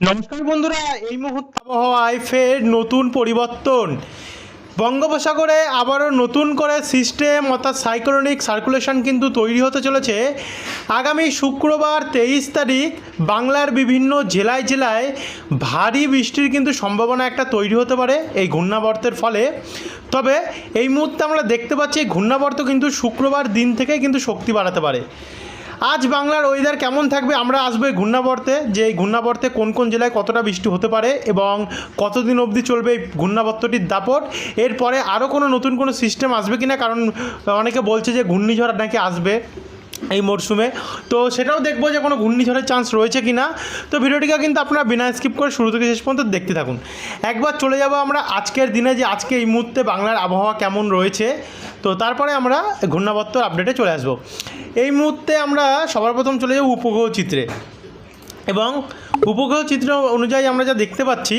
নমস্কার বন্ধুরা, এই মুহূর্তে আবহাওয়ায় ফের নতুন পরিবর্তন। বঙ্গোপসাগরে আবারও নতুন করে সিস্টেম অর্থাৎ সাইক্লোনিক সার্কুলেশন কিন্তু তৈরি হতে চলেছে। আগামী শুক্রবার তেইশ তারিখ বাংলার বিভিন্ন জেলায় জেলায় ভারী বৃষ্টির কিন্তু সম্ভাবনা একটা তৈরি হতে পারে এই ঘূর্ণাবর্তের ফলে। তবে এই মুহূর্তে আমরা দেখতে পাচ্ছি ঘূর্ণাবর্ত কিন্তু শুক্রবার দিন থেকে কিন্তু শক্তি বাড়াতে পারে। আজ বাংলার ওয়েদার কেমন থাকবে? আমরা আসব এই ঘূর্ণাবর্তে, যে এই ঘূর্ণাবর্তে কোন কোন জেলায় কতটা বৃষ্টি হতে পারে এবং কতদিন অবধি চলবে এই ঘূর্ণাবর্তটির দাপট? এরপরে আরও কোনো নতুন কোনো সিস্টেম আসবে কিনা? কারণ অনেকে বলছে যে ঘূর্ণিঝড় নাকি আসবে। এই মরশুমে তো সেটাও দেখব যে কোনো ঘূর্ণিঝড়ের চান্স রয়েছে কি না তো ভিডিওটিকে কিন্তু আপনারা বিনা স্কিপ করে শুরু থেকে শেষ পর্যন্ত দেখতে থাকুন। একবার চলে যাব আমরা আজকের দিনে যে আজকে এই মুহূর্তে বাংলার আবহাওয়া কেমন রয়েছে। তো তারপরে আমরা ঘূর্ণাবর্তর আপডেটে চলে আসব। এই মুহূর্তে আমরা সবার প্রথম চলে যাব উপগ্রহ চিত্রে। এবং উপগ্রহ চিত্র অনুযায়ী আমরা যা দেখতে পাচ্ছি,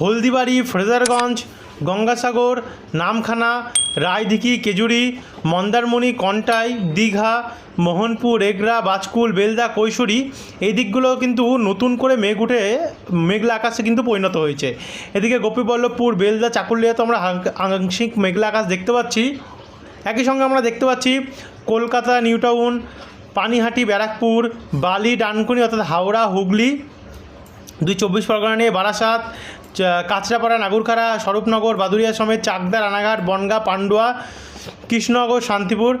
হলদিবাড়ি, ফ্রেজারগঞ্জ গঙ্গাসাগর, নামখানা, রায়দিঘি, কেজুরি, মন্দারমণি, কন্টাই, দীঘা, মোহনপুর, এগরা, বাজকুল, বেলদা, কৈশোরী, এই দিকগুলো কিন্তু নতুন করে মেঘ উঠে, মেঘলা আকাশে কিন্তু পরিণত হয়েছে। এদিকে গোপীবল্লভপুর, বেলদা চাকুলিয়াতে আমরা আংশিক মেঘলা আকাশ দেখতে পাচ্ছি। একই সঙ্গে আমরা দেখতে পাচ্ছি কলকাতা নিউ টাউন পানিহাটি, ব্যারাকপুর, বালি, ডানকুনি অর্থাৎ হাওড়া, হুগলি, দুই চব্বিশ পরগনা নিয়ে বারাসাত কাঁচরাপাড়া, নাগুরখাড়া, স্বরূপনগর বাদুরিয়া সমেত চাকদা, রানাঘাট, বনগা, পান্ডুয়া, কৃষ্ণনগর, শান্তিপুর,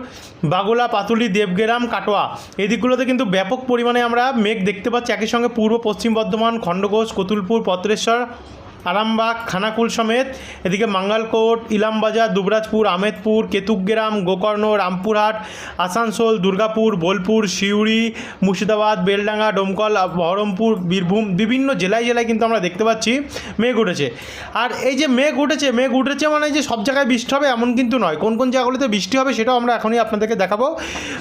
বাগুলা, পাতুলি, দেবগেরাম, কাটোয়া। এই দিকগুলোতে কিন্তু ব্যাপক পরিমাণে আমরা মেঘ দেখতে পাচ্ছি। একই সঙ্গে পূর্ব, পশ্চিম বর্ধমান, খণ্ডঘোষ, কতুলপুর, পত্রেশ্বর আরামবাগ, খানাকুল সমেত। এদিকে মাঙ্গালকোট, ইলামবাজার, দুবরাজপুর, আমেদপুর কেতুগ্রাম গোকর্ণ, রামপুরহাট, আসানসোল, দুর্গাপুর, বোলপুর, সিউড়ি, মুর্শিদাবাদ, বেলডাঙ্গা, ডোমকল, বহরমপুর, বীরভূম বিভিন্ন জেলায় জেলায় কিন্তু আমরা দেখতে পাচ্ছি মেঘ উঠেছে। আর এই যে মেঘ উঠেছে মেঘ উঠেছে মানে যে সব জায়গায় বৃষ্টি হবে এমন কিন্তু নয়। কোন কোন জায়গাগুলোতে বৃষ্টি হবে সেটাও আমরা এখনই আপনাদেরকে দেখাবো।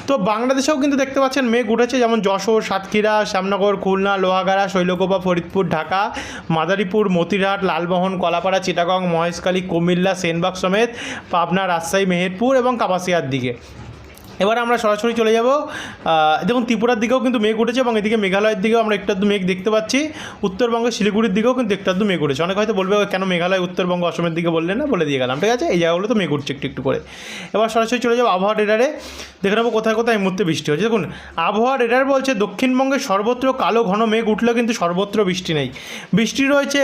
তো বাংলাদেশেও কিন্তু দেখতে পাচ্ছেন মেঘ উঠেছে, যেমন যশোর, সাতক্ষীরা, শ্যামনগর, খুলনা, লোহাগাড়া, শৈলকোপা, ফরিদপুর, ঢাকা, মাদারীপুর মতিরহাট লালমোহন কলাপাড়া চিটাগং মহেশখালী কুমিল্লা সেনবাগ সমেত পাবনা রাজশাহী মেহেরপুর এবং কাপাসিয়ার দিকে। এবার আমরা সরাসরি চলে যাব। দেখুন, ত্রিপুরার দিকেও কিন্তু মেঘ উঠেছে এবং এদিকে মেঘালয়ের দিকেও আমরা একটু মেঘ দেখতে পাচ্ছি। উত্তরবঙ্গের শিলিগুড়ির দিকেও কিন্তু একটু আধটু মেঘ উঠেছে। অনেক হয়তো বলবে কেন মেঘালয়, উত্তরবঙ্গ, অসমের দিকে বললে না? বলে দিয়ে গেলাম। ঠিক আছে? এই জায়গাগুলো তো মেঘ উঠছে একটু একটু করে। এবার সরাসরি চলে যাব আবহাওয়া রেডারে দেখে নেব কোথায় কোথায় এই মুহূর্তে বৃষ্টি হচ্ছে। দেখুন, আবহাওয়া রেডার বলছে দক্ষিণবঙ্গের সর্বত্র কালো ঘন মেঘ উঠলেও কিন্তু সর্বত্র বৃষ্টি নেই। বৃষ্টি রয়েছে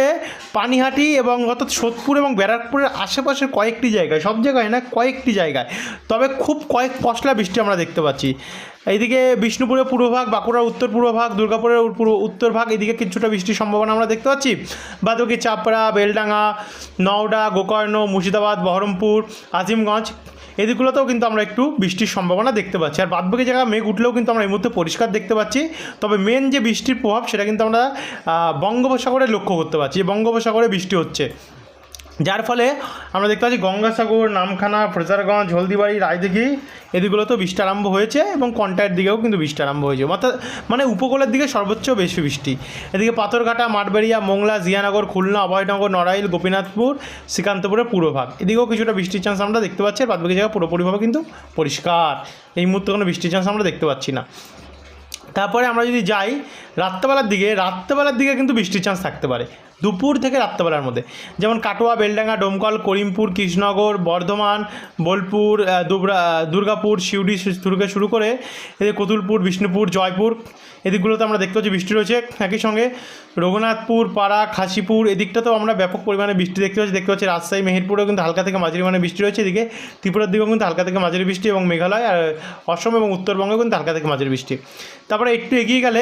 পানিহাটি এবং অর্থাৎ সোদপুর এবং ব্যারাকপুরের আশেপাশের কয়েকটি জায়গায়। সব জায়গায় না, কয়েকটি জায়গায়। তবে খুব কয়েক পশলা বৃষ্টি আমরা দেখতে পাচ্ছি। এইদিকে বিষ্ণুপুরের পূর্বভাগ বাঁকুড়ার উত্তর পূর্বভাগ দুর্গাপুরের পূর্ব উত্তর ভাগ, এদিকে কিছুটা বৃষ্টির সম্ভাবনা আমরা দেখতে পাচ্ছি। বাদবাকি চাপড়া, বেলডাঙ্গা, নওডা, গোকর্ণ, মুর্শিদাবাদ, বহরমপুর, আজিমগঞ্জ এদিকগুলোতেও কিন্তু আমরা একটু বৃষ্টির সম্ভাবনা দেখতে পাচ্ছি। আর বাদবাকি জায়গা মেঘ উঠলেও কিন্তু আমরা এই মুহূর্তে পরিষ্কার দেখতে পাচ্ছি। তবে মেন যে বৃষ্টির প্রভাব সেটা কিন্তু আমরা বঙ্গোপসাগরে লক্ষ্য করতে পারছি। বঙ্গোপসাগরে বৃষ্টি হচ্ছে। যার ফলে আমরা দেখতে পাচ্ছি গঙ্গাসাগর, নামখানা ফ্রেজারগঞ্জ হলদিবাড়ি, রায়দিঘি এদিকগুলোতেও বৃষ্টি আরম্ভ হয়েছে এবং কন্টায়ের দিকেও কিন্তু বৃষ্টি আরম্ভ হয়েছে। অর্থাৎ মানে উপকূলের দিকে সর্বোচ্চ বেশি বৃষ্টি। এদিকে পাথরঘাটা, মাঠবেড়িয়া, মোংলা, জিয়ানগর, খুলনা, অভয়নগর, নড়াইল, গোপীনাথপুর, শ্রীকান্তপুরের পূর্বভাগ এদিকেও কিছুটা বৃষ্টির চান্স আমরা দেখতে পাচ্ছি বাদবাকি জায়গা পুরোপুরিভাবে কিন্তু পরিষ্কার। এই মুহূর্তে কোনো বৃষ্টির চান্স আমরা দেখতে পাচ্ছি না। তারপরে আমরা যদি যাই, রাত্রেবেলার দিকে রাত্রেবেলার দিকে কিন্তু বৃষ্টির চান্স থাকতে পারে। দুপুর থেকে রাত্রেবেলার মধ্যে। যেমন কাটোয়া, বেলডাঙ্গা, ডোমকল, করিমপুর, কৃষ্ণনগর, বর্ধমান, বোলপুর দুবরা দুর্গাপুর শিউড়ি থেকে শুরু করে এদিকে কতুলপুর, বিষ্ণুপুর, জয়পুর। এদিকগুলোতে আমরা দেখতে পাচ্ছি বৃষ্টি রয়েছে একই সঙ্গে। রঘুনাথপুর, পাড়া, খাসিপুর এদিকটাতেও আমরা ব্যাপক পরিমাণে বৃষ্টি দেখতে পাচ্ছি। দেখতে পাচ্ছি রাজশাহী, মেহেরপুরেও কিন্তু হালকা থেকে মাঝারি মানে বৃষ্টি রয়েছে। এদিকে ত্রিপুরার দিকেও কিন্তু হালকা থেকে মাঝারি বৃষ্টি এবং মেঘালয়, আর অসম এবং উত্তরবঙ্গেও কিন্তু হালকা থেকে মাঝারি বৃষ্টি। তারপরে একটু এগিয়ে গেলে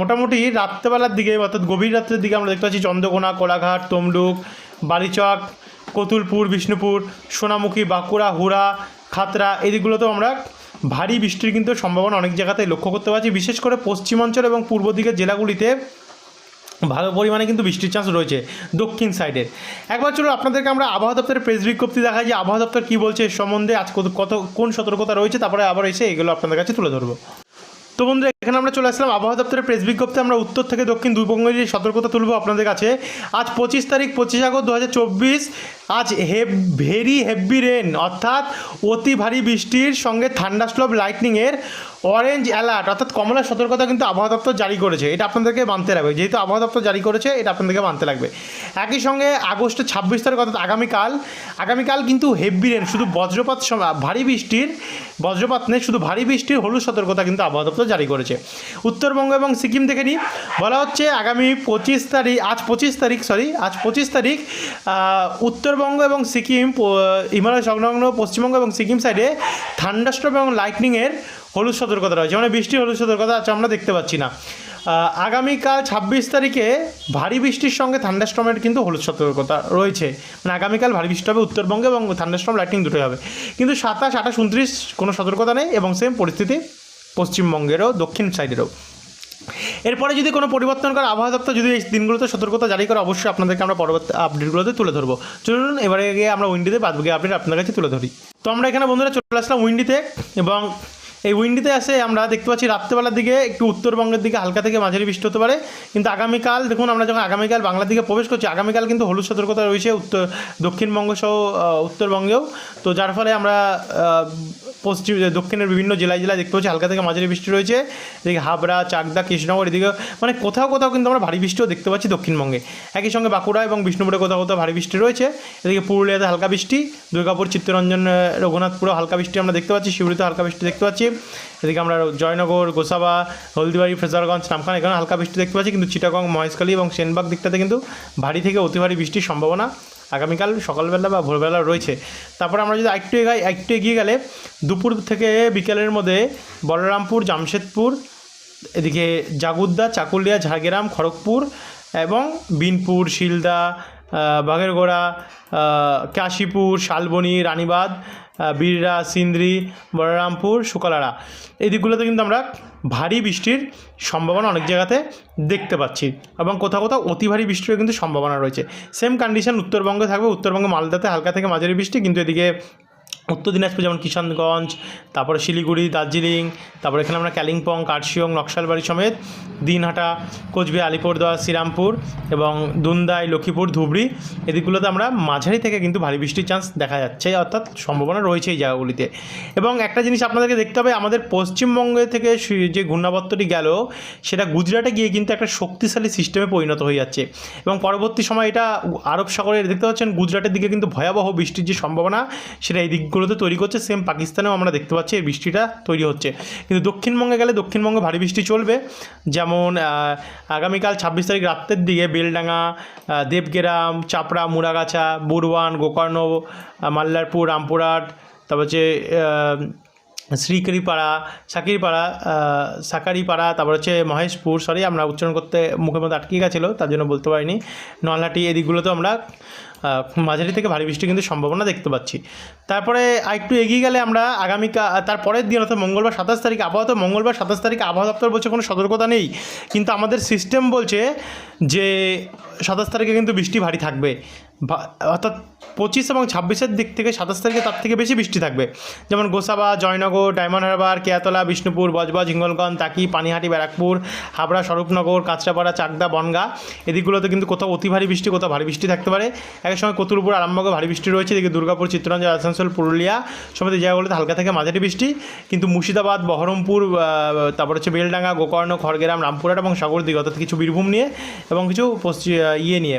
মোটামুটি রাত্রেবেলার দিকে, অর্থাৎ গভীর রাত্রের দিকে আমরা দেখতে পাচ্ছি চন্দ্রকোনা, কোলাঘাট, তমলুক, বালিচক, কতুলপুর, বিষ্ণুপুর, সোনামুখী, বাঁকুড়া, হুড়া খাতড়া এদিকগুলোতেও আমরা ভারী বৃষ্টির কিন্তু সম্ভাবনা অনেক জায়গাতেই লক্ষ্য করতে পারছি। বিশেষ করে পশ্চিমাঞ্চল এবং পূর্ব দিকের জেলাগুলিতে ভালো পরিমাণে কিন্তু বৃষ্টির চান্স রয়েছে দক্ষিণ সাইডের একবার চলো আপনাদেরকে আমরা আবহাওয়া দপ্তরের প্রেস বিজ্ঞপ্তি দেখাই যে আবহাওয়া দপ্তর কী বলছে এর সম্বন্ধে, আজ কত কত কোন সতর্কতা রয়েছে, তারপরে আবার এসে এগুলো আপনাদের কাছে তুলে ধরবো। তো বন্ধুরা এখানে আমরা চলে আসলাম আবহাওয়া দপ্তরের প্রেস বিজ্ঞপ্তি আমরা উত্তর থেকে দক্ষিণ দুই বঙ্গের সতর্কতা তুলব আপনাদের কাছে। আজ পঁচিশ তারিখ, পঁচিশ আগস্ট দু হাজার চব্বিশ। আজ হেভ, ভেরি হেভি রেন অর্থাৎ অতি ভারী বৃষ্টির সঙ্গে ঠান্ডা থান্ডাস্ট্রপ লাইটনিংয়ের অরেঞ্জ অ্যালার্ট অর্থাৎ কমলা সতর্কতা কিন্তু আবহাওয়া দপ্তর জারি করেছে। এটা আপনাদেরকে মানতে লাগবে। যেহেতু আবহাওয়া দপ্তর জারি করেছে, এটা আপনাদেরকে মানতে লাগবে। একই সঙ্গে আগস্টের ছাব্বিশ তারিখ, অর্থাৎ আগামীকাল আগামীকাল কিন্তু হেভি রেন শুধু বজ্রপাত ভারী বৃষ্টির, বজ্রপাত নেই, শুধু ভারী বৃষ্টির হলুদ সতর্কতা কিন্তু আবহাওয়া দপ্তর জারি করেছে। উত্তরবঙ্গ এবং সিকিম দেখে নিই বলা হচ্ছে আগামী পঁচিশ তারিখ, আজ পঁচিশ তারিখ সরি আজ পঁচিশ তারিখ উত্তরবঙ্গ এবং সিকিম হিমালয় সংলগ্ন পশ্চিমবঙ্গ এবং সিকিম সাইডে থান্ডাস্ট্রপ এবং লাইটনিংয়ের হলুদ সতর্কতা রয়েছে। মানে বৃষ্টির হলুদ সতর্কতা আছে, আমরা দেখতে পাচ্ছি না। আগামীকাল ছাব্বিশ তারিখে ভারী বৃষ্টির সঙ্গে থান্ডাস্ট্রমের কিন্তু হলুদ সতর্কতা রয়েছে। মানে আগামীকাল ভারী বৃষ্টি হবে উত্তরবঙ্গে এবং থান্ডাস্ট্রম লাইটিং দুটোই হবে। কিন্তু সাতাশ, আঠাশ, উনত্রিশ কোনো সতর্কতা নেই এবং সেম পরিস্থিতি পশ্চিমবঙ্গেরও, দক্ষিণ সাইডেরও। এরপরে যদি কোনো পরিবর্তন করে আবহাওয়া দপ্তর যদি এই দিনগুলোতে সতর্কতা জারি করে, অবশ্যই আপনাদেরকে আমরা পরবর্তী আপডেটগুলোতে তুলে ধরবো। চলুন, এবারে গিয়ে আমরা উইন্ডিতে বাদ গিয়ে আপডেট আপনার কাছে তুলে ধরি। তো আমরা এখানে বন্ধুরা চলে আসলাম উইন্ডিতে এবং এই উইন্ডিতে আসে আমরা দেখতে পাচ্ছি রাত্রেবেলার দিকে একটু উত্তরবঙ্গের দিকে হালকা থেকে মাঝারি বৃষ্টি হতে পারে। কিন্তু আগামীকাল, দেখুন আমরা যখন আগামীকাল বাংলার দিকে প্রবেশ করছি, আগামীকাল কিন্তু হলুদ সতর্কতা রয়েছে উত্তর, দক্ষিণবঙ্গ সহ উত্তরবঙ্গেও। তো যার ফলে আমরা পশ্চিম দক্ষিণের বিভিন্ন জেলায় জেলায় দেখতে পাচ্ছি হালকা থেকে মাঝারি বৃষ্টি রয়েছে। এদিকে হাবড়া চাকদা কৃষ্ণনগর এদিকে মানে কোথাও কোথাও কিন্তু আমরা ভারী বৃষ্টিও দেখতে পাচ্ছি দক্ষিণবঙ্গে। একই সঙ্গে বাঁকুড়া এবং বিষ্ণুপুরে কোথাও কোথাও ভারী বৃষ্টি রয়েছে। এদিকে পুরুলিয়াতে হালকা বৃষ্টি দুর্গাপুর চিত্তরঞ্জন আহ, রঘুনাথপুরে হালকা বৃষ্টি আমরা দেখতে পাচ্ছি শিউরিতে হালকা বৃষ্টি দেখতে পাচ্ছি। এদিকে আমরা জয়নগর গোসাবা হলদিবাড়ি ফ্রেজারগঞ্জ নামখান এখানে হালকা বৃষ্টি দেখতে পাচ্ছি কিন্তু চিটাগং মহেশখালী এবং সেনবাগ দিকটাতে কিন্তু ভারী থেকে অতি ভারী বৃষ্টির সম্ভাবনা আগামীকাল সকালবেলা বা ভোরবেলা রয়েছে। তারপর আমরা যদি একটু এগাই একটু এগিয়ে গেলে দুপুর থেকে বিকেলের মধ্যে বলরামপুর, জামশেদপুর, এদিকে জাগুদ্দা, চাকুলিয়া, ঝাড়গ্রাম, খড়গপুর এবং বিনপুর, শিলদা বাঘেরগোড়া কাশীপুর, শালবনি, রানীবাঁধ বীররা, সিন্দ্রি, বলরামপুর, শুকালারা। এই দিকগুলোতে কিন্তু আমরা ভারী বৃষ্টির সম্ভাবনা অনেক জায়গাতে দেখতে পাচ্ছি এবং কোথাও কোথাও অতি ভারী বৃষ্টিরও কিন্তু সম্ভাবনা রয়েছে। সেম কন্ডিশন উত্তরবঙ্গে থাকবে, উত্তরবঙ্গে মালদাতে হালকা থেকে মাঝারি বৃষ্টি, কিন্তু এদিকে উত্তর দিনাজপুর যেমন কিষানগঞ্জ, তারপরে শিলিগুড়ি, দার্জিলিং, তারপরে এখানে আমরা কালিম্পং, কার্শিয়ং, নকশালবাড়ি সমেত দিনহাটা, কোচবিহার, আলিপুরদুয়ার, শ্রীরামপুর এবং দুন্দাই, লক্ষ্মীপুর, ধুবড়ি এদিকগুলোতে আমরা মাঝারি থেকে কিন্তু ভারী বৃষ্টির চান্স দেখা যাচ্ছে, অর্থাৎ সম্ভাবনা রয়েছে এই জায়গাগুলিতে। এবং একটা জিনিস আপনাদেরকে দেখতে হবে, আমাদের পশ্চিমবঙ্গে থেকে যে ঘূর্ণাবর্তটি গেল, সেটা গুজরাটে গিয়ে কিন্তু একটা শক্তিশালী সিস্টেমে পরিণত হয়ে যাচ্ছে। এবং পরবর্তী সময় এটা আরব সাগরে দেখতে পাচ্ছেন, গুজরাটের দিকে কিন্তু ভয়াবহ বৃষ্টির যে সম্ভাবনা, সেটা এই দিকগুলোতে তৈরি করছে সেম পাকিস্তানেও আমরা দেখতে পাচ্ছি এই বৃষ্টিটা তৈরি হচ্ছে। কিন্তু দক্ষিণবঙ্গে গেলে দক্ষিণবঙ্গে ভারী বৃষ্টি চলবে। যেমন আগামীকাল ছাব্বিশ তারিখ রাত্রের দিকে বেলডাঙ্গা দেবগ্রাম, চাপড়া, মুড়াগাছা বুরওয়ান গোকর্ণ মাল্লারপুর, রামপুরহাট, তারপর হচ্ছে শ্রীকারিপাড়া সাকিরপাড়া সাকারিপাড়া, তারপর হচ্ছে মহেশপুর সরি আমরা উচ্চারণ করতে মুখের মধ্যে আটকে গেছিল, তার জন্য বলতে পারিনি। নলহাটি এদিকগুলোতেও আমরা মাঝারি থেকে ভারী বৃষ্টি কিন্তু সম্ভাবনা দেখতে পাচ্ছি। তারপরে আরেকটু এগিয়ে গেলে আমরা আগামীকা তারপরের দিন, অর্থাৎ মঙ্গলবার সাতাশ তারিখ, আবহাওয়া তো মঙ্গলবার সাতাশ তারিখে, আবহাওয়া দপ্তর বলছে কোনো সতর্কতা নেই। কিন্তু আমাদের সিস্টেম বলছে যে সাতাশ তারিখে কিন্তু বৃষ্টি ভারী থাকবে। অর্থাৎ পঁচিশ এবং ছাব্বিশের দিক থেকে সাতাশ তারিখে তার থেকে বেশি বৃষ্টি থাকবে। যেমন গোসাবা, জয়নগর, ডায়মন্ড হারবার, কেয়াতলা, বিষ্ণুপুর, বজবজ, হিঙ্গলগঞ্জ, তাকি, পানিহাটি, ব্যারাকপুর, হাবড়া, স্বরূপনগর, কাঁচরাপাড়া, চাকদা, বনগা। এদিকগুলোতে কিন্তু কোথাও অতি ভারী বৃষ্টি, কোথাও ভারী বৃষ্টি থাকতে পারে। একই সঙ্গে কতুলপুর আরামবাগে ভারী বৃষ্টি রয়েছে। এদিকে দুর্গাপুর, চিত্তরঞ্জন, আসানসোল, পুরুলিয়া সমস্ত জায়গাগুলোতে হালকা থেকে মাঝারি বৃষ্টি। কিন্তু মুর্শিদাবাদ, বহরমপুর তারপর হচ্ছে বেলডাঙ্গা, গোকর্ণ, খড়গ্রাম, রামপুরহাট এবং সাগরদিঘ অর্থাৎ কিছু বীরভূম নিয়ে এবং কিছু পশ্চিম ইয়ে নিয়ে।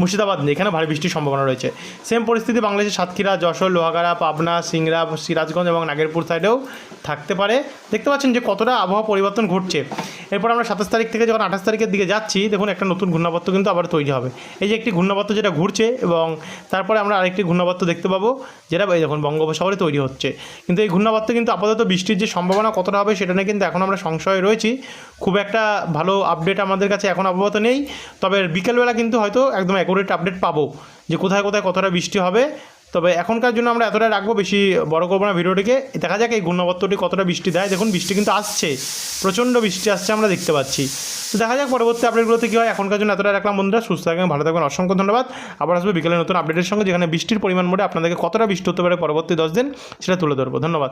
মুর্শিদাবাদ নিয়ে এখানে ভারী বৃষ্টির সম্ভাবনা রয়েছে। সেম পরিস্থিতি বাংলাদেশের সাতক্ষীরা, যশোর, লোহাগাড়া, পাবনা, সিংড়া, সিরাজগঞ্জ এবং নাগেরপুর সাইডেও থাকতে পারে। দেখতে পাচ্ছেন যে কতটা আবহাওয়া পরিবর্তন ঘটছে। এরপর আমরা সাতাশ তারিখ থেকে যখন আঠাশ তারিখের দিকে যাচ্ছি, দেখুন একটা নতুন ঘূর্ণাবর্ত কিন্তু আবার তৈরি হবে। এই যে একটি ঘূর্ণাবর্ত যেটা ঘুরছে এবং তারপরে আমরা আরেকটি ঘূর্ণাবর্ত দেখতে পাবো, যেটা এই দেখুন বঙ্গোপসাগরে তৈরি হচ্ছে। কিন্তু এই ঘূর্ণাবর্ত কিন্তু আপাতত বৃষ্টির যে সম্ভাবনা কতটা হবে সেটা নিয়ে কিন্তু এখন আমরা সংশয়ে রয়েছি। খুব একটা ভালো আপডেট আমাদের কাছে এখন আপাতত নেই। তবে বিকেলবেলা কিন্তু হয়তো একদম অ্যাকুরেট আপডেট পাবো যে কোথায় কোথায় কতটা বৃষ্টি হবে। তবে এখনকার জন্য আমরা এতটা রাখব, বেশি বড় করব না ভিডিওটিকে। দেখা যাক এই ঘূর্ণাবর্তটি কতটা বৃষ্টি দেয়। দেখুন, বৃষ্টি কিন্তু আসছে। প্রচণ্ড বৃষ্টি আসছে আমরা দেখতে পাচ্ছি। তো দেখা যাক পরবর্তী আপডেটগুলোতে কী হয়। এখনকার জন্য এতটা রাখলাম বন্ধুরা। সুস্থ থাকবেন, ভালো থাকবেন। অসংখ্য ধন্যবাদ। আবার আসবে বিকেলে নতুন আপডেটের সঙ্গে, যেখানে বৃষ্টির পরিমাণ মোটে আপনাদেরকে কতটা বৃষ্টি হতে পারে পরবর্তী দশ দিন, সেটা তুলে ধরবো। ধন্যবাদ।